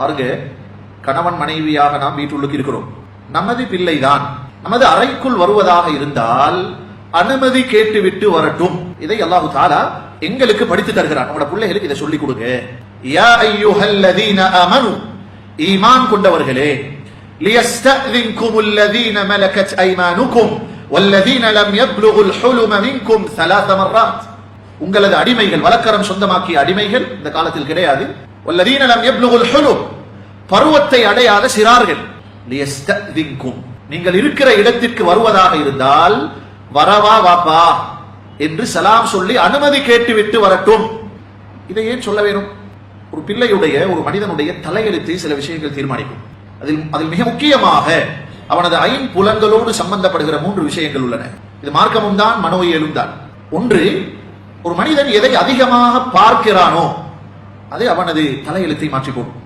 பாருங்க கணவன் மனைவியாக நாம் வீட்டுள்ளுக்கு இருக்கிறோம் நமது பிள்ளைதான் நமது அறைக்குள் வருவதாக இருந்தால் அனுமதி கேட்டுவிட்டு வரட்டும் இதை அல்லாஹு தாலா எங்களுக்கு படித்து தருகிறான் நம்மளோட பிள்ளைகளுக்கு இதை சொல்லிக் கொடுங்க யா ஐயுஹல்லதீன அமனு ஈமான் கொண்டவர்களே ليستأذنكم الذين ملكت أيمانكم والذين لم يبلغوا الحلم منكم ثلاث مرات உங்களது அடிமைகள் வழக்கரம் சொந்தமாக்கிய அடிமைகள் இந்த காலத்தில் கிடையாது பருவத்தை அடையாத சிறார்கள். நீங்கள் இருக்கிற இடத்திற்கு வருவதாக இருந்தால் வரவா வாப்பா என்று சலாம் சொல்லி அனுமதி கேட்டுவிட்டு வரட்டும். இதை ஏன் சொல்ல வேணும்? ஒரு பிள்ளையுடைய ஒரு மனிதனுடைய தலையெழுத்தை சில விஷயங்கள் தீர்மானிக்கும். அதில் அதில் மிக முக்கியமாக அவனது ஐந்து புலங்களோடு சம்பந்தப்படுகிற மூன்று விஷயங்கள் உள்ளன. இது மார்க்கமும் தான் மனோ மனோயியலும் தான் ஒன்று ஒரு மனிதன் எதை அதிகமாக பார்க்கிறானோ அது அவனது தலையெழுத்தை மாற்றி போடும்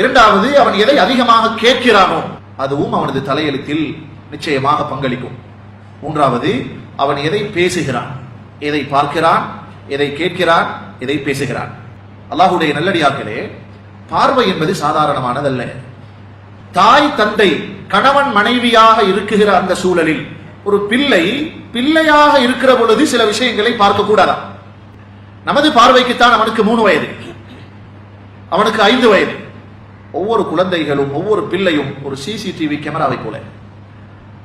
இரண்டாவது அவன் எதை அதிகமாக கேட்கிறானோ அதுவும் அவனது தலையெழுத்தில் நிச்சயமாக பங்களிக்கும். மூன்றாவது அவன் எதை பேசுகிறான்? எதை பார்க்கிறான்? எதை கேட்கிறான்? எதை பேசுகிறான்? அல்லாஹுடைய நல்லடியார்களே பார்வை என்பது சாதாரணமானதல்ல. தாய் தந்தை கணவன் மனைவியாக இருக்குகிற அந்த சூழலில் ஒரு பிள்ளை பிள்ளையாக இருக்கிற பொழுது சில விஷயங்களை பார்க்க கூடாதாம் நமது பார்வைக்குத்தான் அவனுக்கு மூணு வயது. அவனுக்கு ஐந்து வயது. ஒவ்வொரு குழந்தைகளும் ஒவ்வொரு பிள்ளையும் ஒரு சிசிடிவி கேமராவை போல.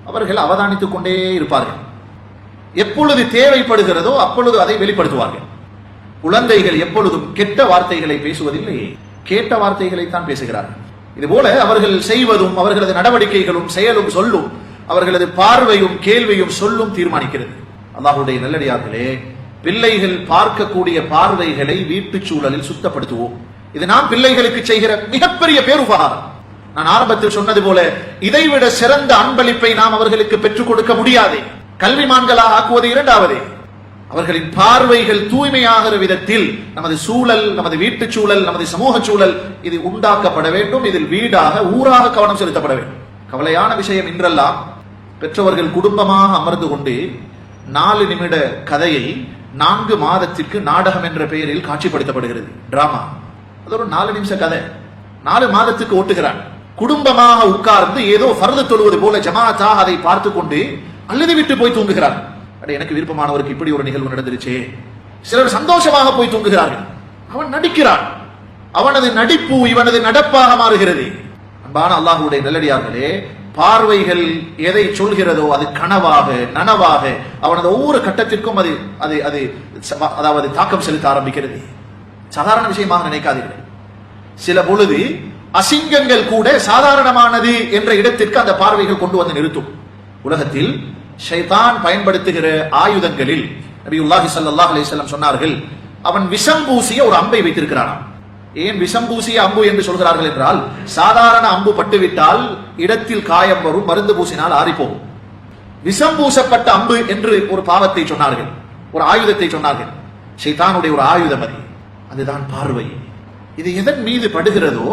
அவர்கள் அவதானித்துக் கொண்டே இருப்பார்கள். எப்பொழுது தேவைப்படுகிறதோ அப்பொழுது அதை வெளிப்படுத்துவார்கள். குழந்தைகள் எப்பொழுதும் கெட்ட வார்த்தைகளை பேசுவதில்லை கேட்ட வார்த்தைகளை தான் பேசுகிறார்கள். இதுபோல அவர்கள் செய்வதும் அவர்களது நடவடிக்கைகளும் செயலும் சொல்லும் அவர்களது பார்வையும் கேள்வியும் சொல்லும் தீர்மானிக்கிறது. அல்லாஹுடைய நல்லடியார்களே பிள்ளைகள் பார்க்கக்கூடிய பார்வைகளை வீட்டுச் சூழலில் சுத்தப்படுத்துவோம். இது நாம் பிள்ளைகளுக்கு செய்கிற மிகப்பெரிய பேருபகாரம். நான் ஆரம்பத்தில் சொன்னது போல இதைவிட சிறந்த அன்பளிப்பை நாம் அவர்களுக்கு பெற்றுக் கொடுக்க முடியாது. கல்விமான்களாக ஆக்குவது இரண்டாவது. அவர்களின் பார்வைகள் தூய்மையாகிற விதத்தில் நமது சூழல் நமது வீட்டுச் சூழல் நமது சமூக சூழல் இது உண்டாக்கப்பட வேண்டும். இதில் வீடாக ஊராக கவனம் செலுத்தப்பட வேண்டும். கவலையான விஷயம் இன்றெல்லாம் பெற்றவர்கள் குடும்பமாக அமர்ந்து கொண்டு நாலு நிமிட கதையை நான்கு மாதத்திற்கு நாடகம் என்ற பெயரில் காட்சிப்படுத்தப்படுகிறது. டிராமா. அது ஒரு நாலு நிமிஷ கதை. நாலு மாதத்துக்கு ஓட்டுகிறான். குடும்பமாக உட்கார்ந்து ஏதோ ஃபர்து தொழுவது போல ஜமாத்தாக அதை பார்த்து கொண்டு அல்லது விட்டு போய் தூங்குகிறார். அட எனக்கு விருப்பமானவருக்கு இப்படி ஒரு நிகழ்வு நடந்துருச்சே. சிலர் சந்தோஷமாக போய் தூங்குகிறார்கள். அவன் நடிக்கிறான். அவனது நடிப்பு இவனது நடப்பாக மாறுகிறது. அன்பான அல்லாஹுடைய நல்லடியார்களே பார்வைகள் எதை சொல்கிறதோ அது கனவாக நனவாக அவனது ஒவ்வொரு கட்டத்திற்கும் அது அது அது ச- அதாவது தாக்கம் செலுத்த ஆரம்பிக்கிறது. சாதாரண விஷயமாக நினைக்காதீர்கள். சில பொழுது அசிங்கங்கள் கூட சாதாரணமானது என்ற இடத்திற்கு அந்த பார்வைகள் கொண்டு வந்து நிறுத்தும். உலகத்தில் ஷைதான் பயன்படுத்துகிற ஆயுதங்களில் நபி உல்லாஹி சல்லாஹ் வஸல்லம் சொன்னார்கள் அவன் விஷம் பூசிய ஒரு அம்பை வைத்திருக்கிறானாம். ஏன் விஷம் பூசிய அம்பு என்று சொல்கிறார்கள் என்றால் சாதாரண அம்பு பட்டுவிட்டால் இடத்தில் காயம் வரும் மருந்து பூசினால் ஆறிப்போகும். விஷம் பூசப்பட்ட அம்பு என்று ஒரு பாவத்தை சொன்னார்கள் ஒரு ஆயுதத்தை சொன்னார்கள். ஷைதானுடைய ஒரு ஆயுதம் அது. அதுதான் பார்வை. இது எதன் மீது படுகிறதோ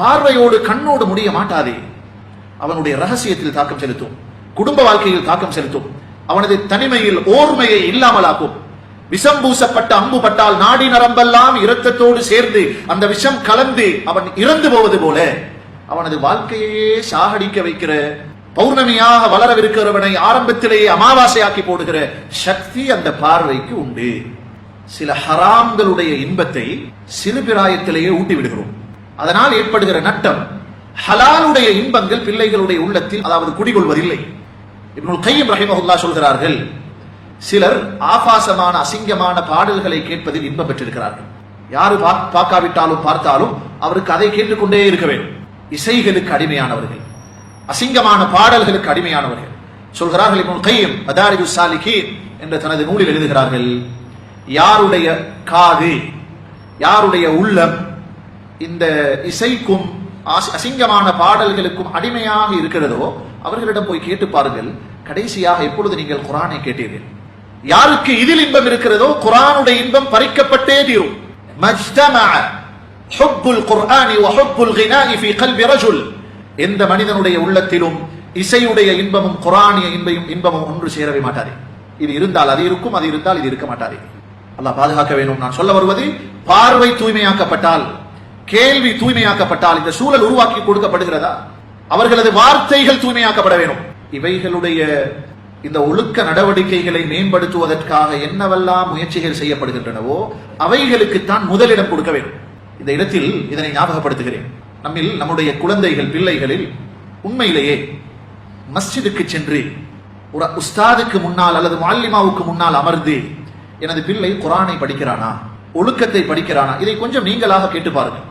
பார்வையோடு கண்ணோடு முடிய மாட்டாதே. அவனுடைய ரகசியத்தில் தாக்கம் செலுத்தும். குடும்ப வாழ்க்கையில் தாக்கம் செலுத்தும். அவனது தனிமையில் ஓர்மையை இல்லாமலாக்கும். விஷம் பூசப்பட்ட அம்பு பட்டால் நாடி நரம்பெல்லாம் இரத்தத்தோடு சேர்ந்து அந்த விஷம் கலந்து அவன் இறந்து போவது போல அவனது வாழ்க்கையே சாகடிக்க வைக்கிற பௌர்ணமியாக வளரவிருக்கிறவனை ஆரம்பத்திலேயே அமாவாசையாக்கி போடுகிற சக்தி அந்த பார்வைக்கு உண்டு. சில ஹராம்களுடைய இன்பத்தை சிறுபிராயத்திலேயே ஊட்டி விடுகிறோம் அதனால் ஏற்படுகிற நட்டம் ஹலாலுடைய இன்பங்கள் பிள்ளைகளுடைய உள்ளத்தில் அதாவது குடிகொள்வதில்லை. இப்னுல் கையம் ரஹிமஹுல்லா சொல்கிறார்கள் சிலர் ஆபாசமான அசிங்கமான பாடல்களை கேட்பதில் இன்பம் பெற்றிருக்கிறார்கள். யாரு பார்க்காவிட்டாலும் பார்த்தாலும் அவருக்கு அதை கேட்டுக்கொண்டே இருக்க வேண்டும். இசைகளுக்கு அடிமையானவர்கள் அசிங்கமான பாடல்களுக்கு அடிமையானவர்கள். சொல்கிறார்கள் இப்னுல் கையம் மதாரிபு என்ற தனது நூலில் எழுதுகிறார்கள். யாருடைய காது யாருடைய உள்ளம் இந்த இசைக்கும் அசிங்கமான பாடல்களுக்கும் அடிமையாக இருக்கிறதோ அவர்களிடம் போய் கேட்டு பாருங்கள். கடைசியாக எப்பொழுது நீங்கள் குரானை கேட்டீர்கள்? யாருக்கு இதில் இன்பம் இருக்கிறதோ குரானுடைய இன்பம் பறிக்கப்பட்டே தீரும். எந்த மனிதனுடைய உள்ளத்திலும் இசையுடைய இன்பமும் குரானிய இன்பமும் இன்பமும் ஒன்று சேரவே மாட்டாரே இது இருந்தால் அது இருக்கும் அது இருந்தால் இது இருக்க மாட்டாரே அல்லாஹ் பாதுகாக்க வேண்டும் நான் சொல்ல வருவது பார்வை தூய்மையாக்கப்பட்டால் கேள்வி தூய்மையாக்கப்பட்டால் இந்த சூழல் உருவாக்கி கொடுக்கப்படுகிறதா? அவர்களது வார்த்தைகள் தூய்மையாக்கப்பட வேண்டும் இவைகளுடைய இந்த ஒழுக்க நடவடிக்கைகளை மேம்படுத்துவதற்காக என்னவெல்லாம் முயற்சிகள் செய்யப்படுகின்றனவோ அவைகளுக்குத்தான் முதலிடம் கொடுக்க வேண்டும். இந்த இடத்தில் இதனை ஞாபகப்படுத்துகிறேன். நம்மில் நம்முடைய குழந்தைகள் பிள்ளைகளில் உண்மையிலேயே மஸ்ஜிதுக்கு சென்று ஒரு உஸ்தாதுக்கு முன்னால் அல்லது மாலிமாவுக்கு முன்னால் அமர்ந்து எனது பிள்ளை குரானை படிக்கிறானா? ஒழுக்கத்தை படிக்கிறானா? இதை கொஞ்சம் நீங்களாக கேட்டு பாருங்கள்.